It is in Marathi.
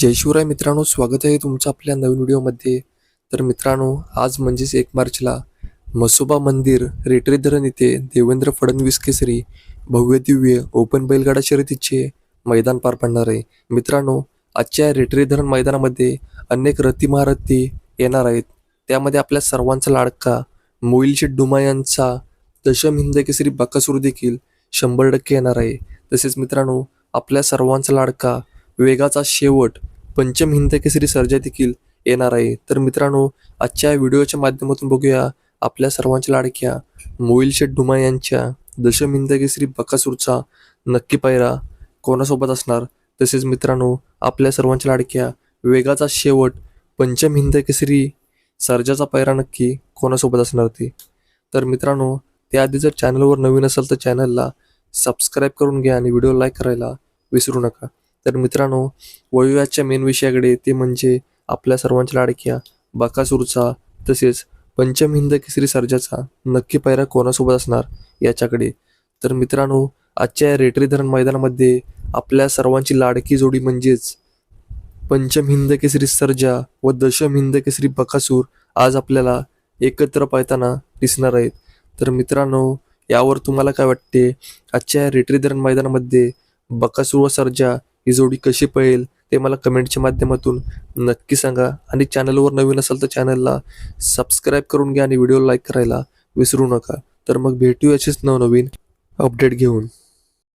जय शिवराय मित्रांनो स्वागत आहे तुमचं आपल्या नवीन व्हिडिओमध्ये. तर मित्रांनो आज म्हणजेच एक मार्चला मसोबा मंदिर रेटरी धरण येथे देवेंद्र फडणवीस केसरी भव्य दिव्य ओपन बैलगाडा शर्यतीचे मैदान पार पडणार आहे. मित्रांनो आजच्या रेटरी धरण मैदानामध्ये अनेक रथी महारथी येणार आहेत. त्यामध्ये आपल्या सर्वांचा लाडका मोईल डुमा यांचा दशम हिंद केसरी बकासूर देखील शंभर टक्के येणार आहे. तसेच मित्रांनो आपल्या सर्वांचा लाडका वेगाचा शेवट पंचम हिंद केसरी सर्जा देखील येणार आहे. तर मित्रांनो आजच्या व्हिडिओच्या माध्यमातून बघूया आपल्या सर्वांच्या लाडक्या मोईल शेठ डुमा यांच्या दशम हिंद केसरी बकासूरचा नक्की पायरा कोणासोबत असणार? तसेच मित्रांनो आपल्या सर्वांच्या लाडक्या वेगाचा शेवट पंचम हिंद केसरी सर्जाचा पायरा नक्की कोणासोबत असणार ते? तर मित्रांनो त्याआधी जर चॅनलवर नवीन असेल तर चॅनलला सबस्क्राईब करून घ्या आणि व्हिडिओ लाईक करायला विसरू नका. तर मित्रांनो वळूयाच्या मेन विषयाकडे ते म्हणजे आपल्या सर्वांच्या लाडक्या बकासूरचा तसेच पंचम हिंद केसरी सर्जाचा नक्की पायरा कोणासोबत असणार याच्याकडे. तर मित्रांनो आजच्या रेटरी धरण मैदानामध्ये आपल्या सर्वांची लाडकी जोडी म्हणजेच पंचम हिंद केसरी सर्जा व दशम हिंद केसरी बकासूर आज आपल्याला एकत्र पाहताना दिसणार आहेत. तर मित्रांनो यावर तुम्हाला काय वाटते? आजच्या या रेटरी धरण मैदानामध्ये बकासूर व सर्जा ही जोडी कशी पळेल ते मला कमेंटच्या माध्यमातून नक्की सांगा. आणि चॅनलवर नवीन असाल तर चॅनलला सबस्क्राईब करून घ्या आणि व्हिडिओ लाईक करायला विसरू नका. तर मग भेटू असेच नवनवीन अपडेट घेऊन.